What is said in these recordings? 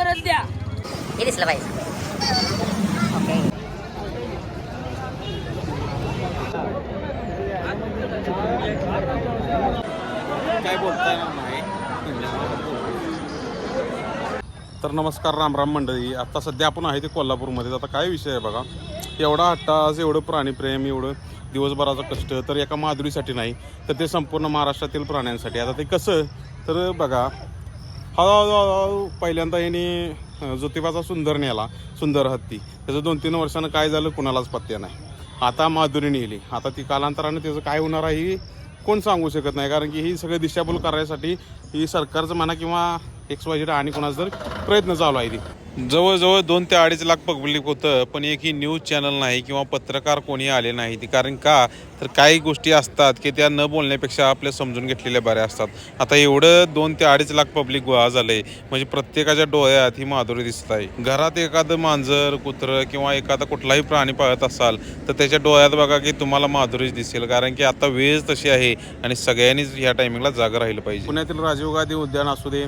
परत द्या. हे दिसलं पाहिजे ओके तर नमस्कार राम राम मंडळी. आता सध्या आपण आहे ते कोल्हापूरमध्ये. आता काय विषय आहे बघा? एवढा हट्टास एवढं प्राणीप्रेम एवढं दिवसभराचं कष्ट तर एका माधुरीसाठी नाही तर ते संपूर्ण महाराष्ट्रातील प्राण्यांसाठी. आता ते कसं? तर बघा हळूहळू हळूहळू पहिल्यांदा यांनी ज्योतिबाचा सुंदर नेला सुंदर हत्ती. त्याचं दोन तीन वर्षानं काय झालं कुणालाच पत्त्या नाही. आता माधुरी नेली. आता ती कालांतरानं त्याचं काय होणार आहे ही कोण सांगू शकत नाही. कारण की ही सगळं दिशाभूल करायसाठी ही सरकारचं म्हणा किंवा एक्स वाय झेड आणि कोणाचा तरी प्रयत्न चालू आहे ती. जवळजवळ दोन ते अडीच लाख पब्लिक होतं पण एकही न्यूज चॅनल नाही किंवा पत्रकार कोणी आले नाही. ती कारण का? तर काही गोष्टी असतात की त्या न बोलण्यापेक्षा आपल्या समजून घेतलेल्या बऱ्या असतात. आता एवढं दोन ते अडीच लाख पब्लिक गोळा आहे म्हणजे प्रत्येकाच्या डोळ्यात ही माधुरी दिसत आहे. घरात एखादं मांजर कुत्रं किंवा एखादा कुठलाही प्राणी पाळत असाल तर त्याच्या डोळ्यात बघा की तुम्हाला माधुरीच दिसेल. कारण की आता वेळ तशी आहे आणि सगळ्यांनीच ह्या टायमिंगला जागा राहिलं पाहिजे. पुण्यातील राजीव गांधी उद्यान असू दे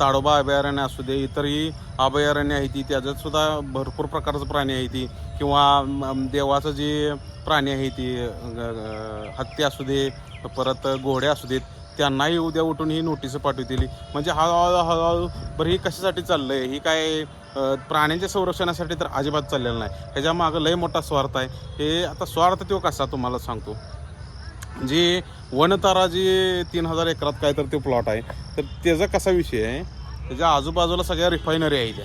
ताडोबा अभयारण्य असू दे इतरही अभयारण्य आहे ती त्याच्यात सुद्धा भरपूर प्रकारचं प्राणी आहे ती किंवा देवाचं जे प्राणी आहे ती हत्ती असू दे परत घोडे असू देत त्यांनाही उद्या उठून ही नोटीस पाठवतील. म्हणजे हळूहळू हळूहळू बरं ही कशासाठी चाललं आहे ही काय प्राण्यांच्या संरक्षणासाठी तर अजिबात चाललेलं नाही. ह्याच्या मागं लय मोठा स्वार्थ आहे. हे आता स्वार्थ तो कसा तुम्हाला सांगतो? जी वनतारा जी तीन हजार एकरात काय तर ते प्लॉट आहे. तर त्याचा कसा विषय आहे? त्याच्या आजूबाजूला सगळ्या रिफायनरी आहे त्या.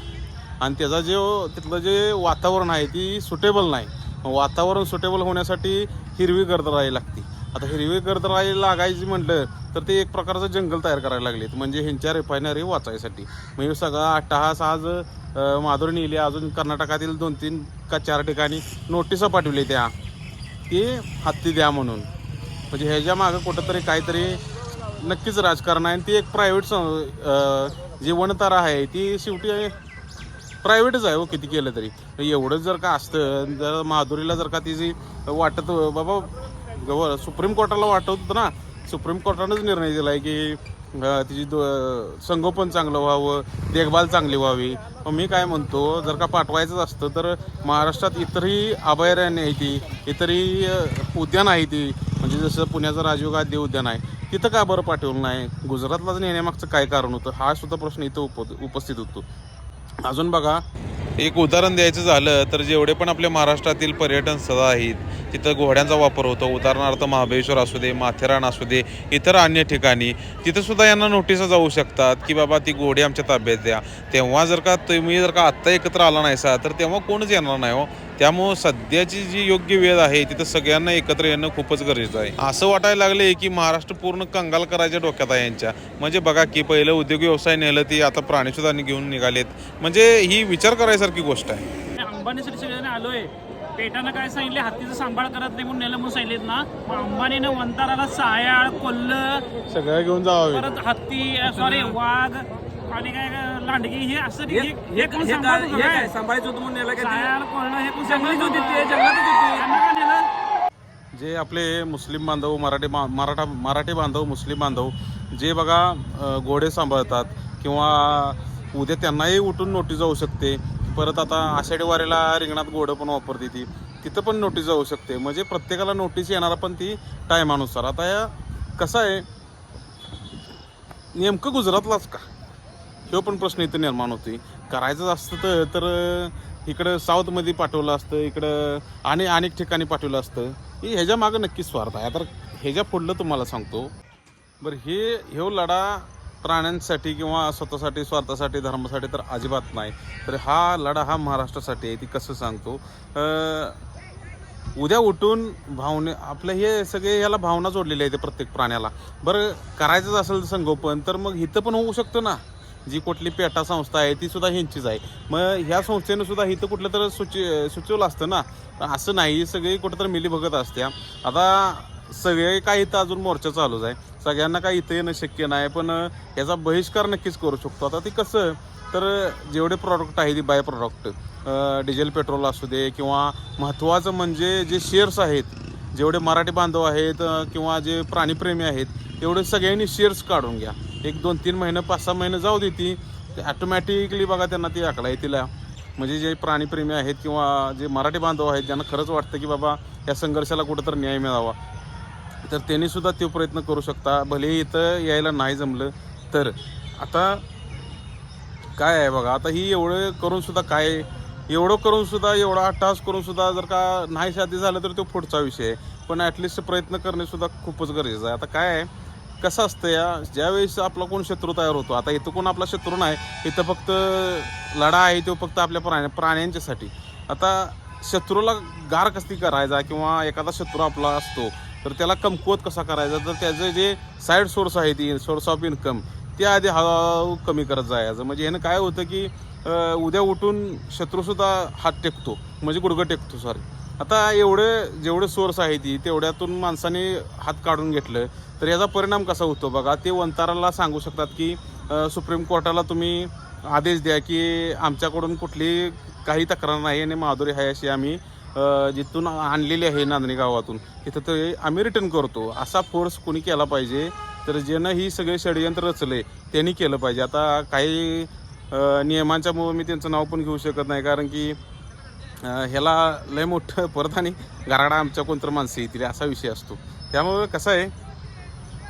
आणि त्याचा जो तिथलं जे वातावरण आहे ती सुटेबल नाही. वातावरण सुटेबल होण्यासाठी हिरवी गर्दराई लागते. आता हिरवी गर्दराई लागायची म्हटलं तर ते एक प्रकारचं जंगल तयार करायला लागलेत. म्हणजे ह्यांच्या रिफायनरी वाचायसाठी. म्हणजे सगळा अट्टहास आज माधुरी नेली अजून कर्नाटकातील दोन तीन का चार ठिकाणी नोटिसा पाठवली त्या. की हत्ती द्या म्हणून. म्हणजे ह्याच्या मागं कुठंतरी काहीतरी नक्कीच राजकारण आहे. आणि ती एक प्रायव्हेट जी वनतारा आहे ती शेवटी प्रायव्हेटच आहे हो किती केलं तरी. एवढंच जर का असतं जर माधुरीला जर का तिची वाटत बाबा गवर सुप्रीम कोर्टाला वाटत होतं ना सुप्रीम कोर्टानंच निर्णय दिला आहे की तिची संगोपन चांगलं व्हावं देखभाल चांगली व्हावी. मग मी काय म्हणतो जर का पाठवायचंच असतं तर महाराष्ट्रात इतरही अभयारण्य आहे ती इतरही अं, उद्यान आहे ती म्हणजे जसं पुण्याचं राजीव गांधी उद्यान आहे तिथं का बरं पाठवलं नाही? गुजरातलाच नेण्यामागचं काय कारण होतं? हा सुद्धा प्रश्न इथं उप उपस्थित होतो. अजून बघा एक उदाहरण द्यायचं झालं तर जेवढे पण आपल्या महाराष्ट्रातील पर्यटन स्थळं आहेत तिथं घोड्यांचा वापर होतो. उदाहरणार्थ महाबळेश्वर असू दे माथेरान असू दे इतर अन्य ठिकाणी तिथं सुद्धा यांना नोटिसा जाऊ शकतात की बाबा ती घोडी आमच्या ताब्यात द्या. तेव्हा जर का तुम्ही जर का आत्ता एकत्र आला नाहीसा तर तेव्हा कोणच येणार नाही हो. त्यामुळं सध्याची जी योग्य वेळ आहे तिथं सगळ्यांना एकत्र येणं खूपच गरजेचं आहे. असं वाटायला लागले की महाराष्ट्र पूर्ण कंगाल करायच्या डोक्यात आहे यांच्या. म्हणजे बघा की पहिलं उद्योग व्यवसाय नेलं ती आता प्राणीसुद्धा घेऊन निघालेत. म्हणजे ही विचार करायसारखी गोष्ट आहे. अंबानी सगळ्यांना आलोय. पेटानं काय सांगितले हत्तीचं सांभाळ करत नाही म्हणून नेलं म्हणून सांगितलेत ना. मग अंबानीनं वंताराला सायाळ कोल्ह सगळं घेऊन जावं परत हत्ती सॉरी वाघ आणि काय लांडगी हे असं हे हे कोण सांभाळत होतं काय? सांभाळायचं होतं म्हणून याला काय सायाळ कोल्ह हे कोण सांभाळत होते ते जंगलातच होते त्यांना का नेलं? जे आपले मुस्लिम बांधव मराठी बा मराठा मराठी बांधव मुस्लिम बांधव जे बघा अ, घोडे सांभाळतात किंवा उद्या त्यांनाही उठून नोटीस जाऊ शकते परत आता आषाढी वारीला रिंगणात घोडं पण वापरते ती. तिथं पण नोटीस जाऊ शकते. म्हणजे प्रत्येकाला नोटीस येणार पण ती टायमानुसार आता या कसं आहे? नेमकं गुजरातलाच का? तो पण प्रश्न इथं निर्माण होते करायचं असतं तर तर इकडं साऊथमध्ये पाठवलं असतं इकडं आणि अनेक ठिकाणी पाठवलं असतं. हे ह्याच्या मागं नक्कीच स्वार्थ आहे. आता ह्याच्या पुढलं तुम्हाला सांगतो. बरं हे ह्यो लढा प्राण्यांसाठी किंवा स्वतःसाठी स्वार्थासाठी धर्मासाठी तर अजिबात नाही. तर हा लढा हा महाराष्ट्रासाठी आहे ती कसं सांगतो? उद्या उठून भावने आपलं हे सगळे याला भावना जोडलेली आहे ते प्रत्येक प्राण्याला. बरं करायचंच असेल संगोपन तर मग इथं पण होऊ शकतं ना? जी कुठली पेटा संस्था आहे ती सुद्धा ह्यांचीच आहे. मग ह्या संस्थेनं सुद्धा इथं कुठलं तर सुची सुचवलं असतं ना? असं नाही ही सगळी कुठं तर मिलीभगत असत्या. आता सगळे काय इथं अजून मोर्चा चालूच आहे. सगळ्यांना काय इथं येणं शक्य नाही पण याचा बहिष्कार नक्कीच करू शकतो. आता ते कसं तर जेवढे प्रॉडक्ट आहे ती बाय प्रॉडक्ट डिझेल पेट्रोल असू दे किंवा महत्त्वाचं म्हणजे जे शेअर्स आहेत जेवढे मराठी बांधव आहेत किंवा जे प्राणीप्रेमी आहेत तेवढे सगळ्यांनी शेअर्स काढून घ्या. एक दोन तीन महिने पाच सहा महिने जाऊ दे ती ॲटोमॅटिकली बघा त्यांना ती आकडा तिला म्हणजे जे प्राणीप्रेमी आहेत किंवा जे मराठी बांधव आहेत ज्यांना खरंच वाटतं की बाबा या संघर्षाला कुठंतरी न्याय मिळावा. तर त्यांनी सुद्धा तो प्रयत्न करू शकता. भलेही इथं यायला नाही जमलं तर आता काय आहे बघा आता ही एवढं करून सुद्धा काय एवढं करून सुद्धा एवढा टास करून सुद्धा जर का नाही साध्य झालं तर तो पुढचा विषय आहे. पण ॲटलिस्ट प्रयत्न करणे सुद्धा खूपच गरजेचं आहे. आता काय आहे कसं असतं या ज्यावेळेस आपला कोण शत्रू तयार होतो आता इथं कोण आपला शत्रू नाही इथं फक्त लढा आहे तो फक्त आपल्या प्राण्या प्राण्यांच्यासाठी. आता शत्रूला गार कशी करायचा किंवा एखादा शत्रू आपला असतो तर त्याला कमकुवत कसा करायचा? तर त्याचं जे साईड सोर्स आहे ती सोर्स ऑफ इन्कम ते आधी हळूहळू कमी करत जायचं. म्हणजे ह्यानं काय होतं की उद्या उठून शत्रूसुद्धा हात टेकतो. म्हणजे गुडघं टेकतो सॉरी आता एवढे जेवढे सोर्स आहे ती तेवढ्यातून माणसाने हात काढून घेतलं तर याचा परिणाम कसा होतो बघा? ते वंताराला सांगू शकतात की सुप्रीम कोर्टाला तुम्ही आदेश द्या की आमच्याकडून कुठली काही तक्रार नाही आणि माधुरी आहे अशी आम्ही जिथून आणलेली आहे नांदणी गावातून तिथं ते आम्ही रिटर्न करतो. असा फोर्स कोणी केला पाहिजे तर ज्यानं ही सगळे षडयंत्र रचले त्यांनी केलं पाहिजे. आता काही नियमांच्यामुळं मी त्यांचं नाव पण घेऊ शकत नाही कारण की ह्याला लय मोठं परत आणि गराडा आमच्या कोणतं माणसं येतील असा विषय असतो. त्यामुळे कसं आहे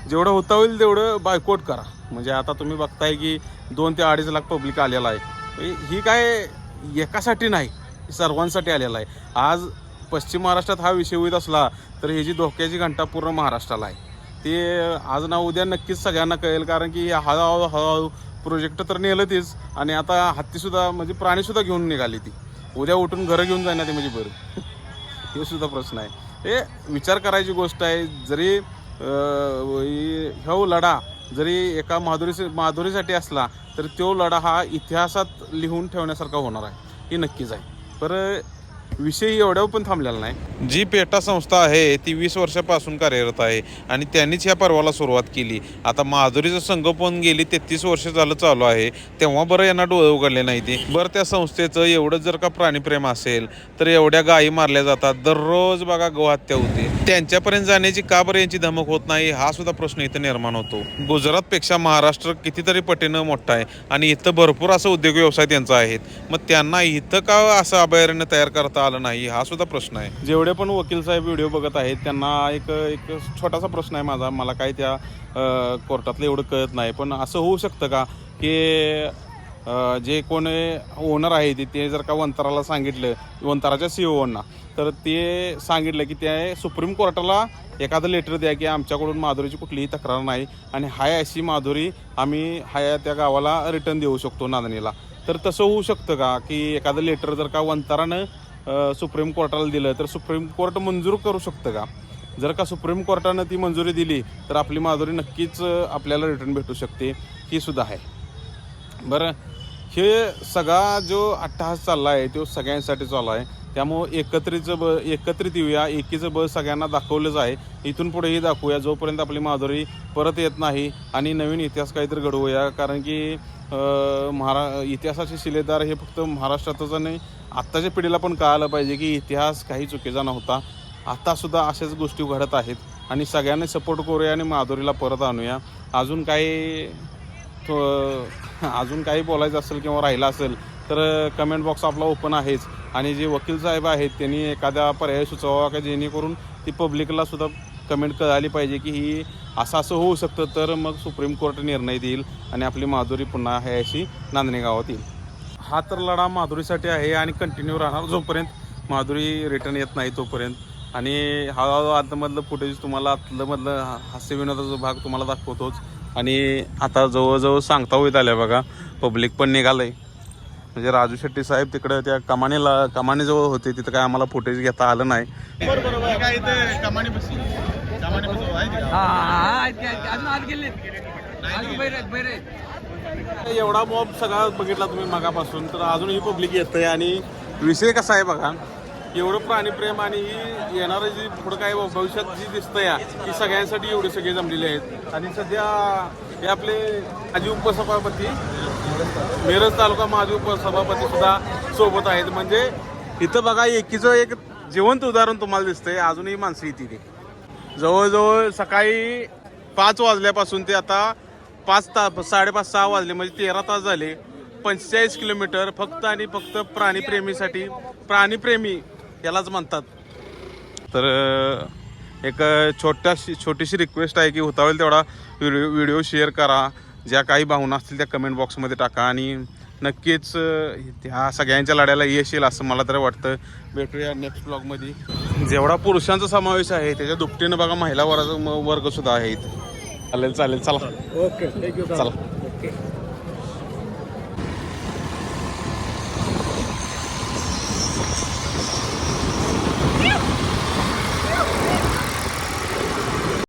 जेवढं होता होईल तेवढं बायकोट करा. म्हणजे आता तुम्ही बघताय की दोन ते अडीच लाख पब्लिक आलेला आहे. ही काय एकासाठी नाही सर्वांसाठी आलेला आहे. आज पश्चिम महाराष्ट्रात हा विषय होत असला तर हे जी धोक्याची घंटा पूर्ण महाराष्ट्राला आहे. ते आज ना उद्या नक्कीच सगळ्यांना कळेल कारण की हळूहळू हळूहळू प्रोजेक्ट तर नेलं तीच आणि आता हत्तीसुद्धा म्हणजे प्राणीसुद्धा घेऊन निघाली ती. उद्या उठून घरं घेऊन जाणार ते म्हणजे बरं. हे सुद्धा प्रश्न आहे. हे विचार करायची गोष्ट आहे जरी अं, ह्यो लढा जरी एका माधुरी माधुरीसाठी असला तर तो लढा हा इतिहासात लिहून ठेवण्यासारखा होणार आहे. हे नक्कीच आहे. पर विषय एवढ्यावर पण थांबलेला नाही. जी पेटा संस्था आहे ती वीस वर्षापासून कार्यरत आहे आणि त्यांनीच या पर्वाला सुरुवात केली. आता माधुरीचं संगोपन गेली तेहतीस वर्ष झालं चालू आहे. तेव्हा बरं यांना डोळे उघडले नाही ते. बरं त्या संस्थेचं एवढं जर का प्राणीप्रेम असेल तर एवढ्या गायी मारल्या जातात. दररोज बघा गोहत्या होते. त्यांच्यापर्यंत जाण्याची का बरं यांची धमक होत नाही हा सुद्धा प्रश्न इथं निर्माण होतो. गुजरातपेक्षा महाराष्ट्र कितीतरी पटीनं मोठा आहे आणि इथं भरपूर असं उद्योग व्यवसाय त्यांचा आहेत. मग त्यांना इथं का असं अभयारण्य तयार करता आलं नाही हा सुद्धा प्रश्न आहे. जेवढे पण वकील साहेब व्हिडिओ बघत आहेत त्यांना एक एक छोटासा प्रश्न आहे माझा. मला काय त्या कोर्टातलं एवढं कळत नाही. पण असं होऊ शकतं का की जे कोण ओनर आहे ते- ते जर का वंताराला सांगितलं वंताराच्या सीओना तर ते सांगितलं की ते सुप्रीम कोर्टाला एखादं लेटर द्या की आमच्याकडून माधुरीची कुठलीही तक्रार नाही आणि हाय अशी माधुरी आम्ही हाय त्या गावाला रिटर्न देऊ शकतो नांदणीला. तर तसं होऊ शकतं का की एखादं लेटर जर का वंतारानं सुप्रीम कोर्टाला दिलं तर सुप्रीम कोर्ट मंजूर करू शकतं का? जर का सुप्रीम कोर्टानं ती मंजुरी दिली तर आपली माधुरी नक्कीच आपल्याला रिटर्न भेटू शकते ही सुद्धा आहे. बरं हे सगळा जो अट्टहास चालला आहे तो सगळ्यांसाठी चालला आहे. त्यामुळं एकत्रितचं ब एकत्रित येऊया एकीचं बळ सगळ्यांना दाखवलंच आहे. इथून पुढेही दाखवूया जोपर्यंत आपली माधुरी परत येत नाही आणि नवीन इतिहास काहीतरी घडवूया. कारण की महारा इतिहासाचे शिलेदार हे फक्त महाराष्ट्रातच नाही आत्ताच्या पिढीला पण कळालं पाहिजे की इतिहास काही चुकीचा नव्हता. आतासुद्धा अशाच गोष्टी घडत आहेत आणि सगळ्यांनी सपोर्ट करूया आणि माधुरीला परत आणूया. अजून काही अजून काही बोलायचं असेल किंवा राहिलं असेल तर कमेंट बॉक्स आपला ओपन आहेच. आणि जे वकील साहेब आहेत त्यांनी एखाद्या पर्याय सुचवावा का जेणेकरून ती पब्लिकला सुद्धा कमेंट कळाली पाहिजे की ही असं असं होऊ शकतं तर मग सुप्रीम कोर्ट निर्णय देईल आणि आपली माधुरी पुन्हा आहे अशी नांदणी गावात येईल. हा तर लढा माधुरीसाठी आहे आणि कंटिन्यू राहणार जोपर्यंत माधुरी रिटर्न येत नाही तोपर्यंत. आणि हळूहळू आतमधलं फुटेज तुम्हाला आतलं मधलं हास्यविनोदाचा भाग तुम्हाला दाखवतोच. आणि आता जवळजवळ सांगता होईत आल्या बघा पब्लिक पण निघालंय. म्हणजे राजू शेट्टी साहेब तिकडे त्या कमानीला कमानीजवळ होते तिथं काय आम्हाला फुटेज घेता आलं नाही. एवढा मॉब सगळा बघितला तुम्ही मगापासून तर अजूनही पब्लिक येतंय आणि विषय कसा आहे बघा एवढं प्राणीप्रेम आणि ही येणारं जी पुढं काय भविष्यात जी दिसतं या ती सगळ्यांसाठी एवढे सगळे जमलेले आहेत. आणि सध्या हे आपले माजी उपसभापती मिरज तालुका माजी उपसभापती सुद्धा सोबत आहेत. म्हणजे इथं बघा एकीचं एक जिवंत उदाहरण तुम्हाला दिसतंय. अजूनही माणसं येते जवळजवळ सकाळी पाच वाजल्यापासून ते आता पाच तास साडेपाच सहा वाजले म्हणजे तेरा तास झाले. पंचेचाळीस किलोमीटर फक्त आणि फक्त प्राणीप्रेमीसाठी प्राणीप्रेमी यालाच म्हणतात. तर एक छोट्याशी छोटीशी रिक्वेस्ट आहे की होता होईल तेवढा व्हिडिओ व्हिडिओ शेअर करा. ज्या काही भावना असतील त्या कमेंट बॉक्समध्ये टाका आणि नक्कीच ह्या सगळ्यांच्या लढ्याला यश येईल असं मला तर वाटतं. भेटूया नेक्स्ट ब्लॉगमध्ये जेवढा पुरुषांचा समावेश आहे त्याच्या दुपटीनं बघा महिला वर्ग वर्गसुद्धा आहे इथे चालेल चालेल चला. ओके थँक्यू चला.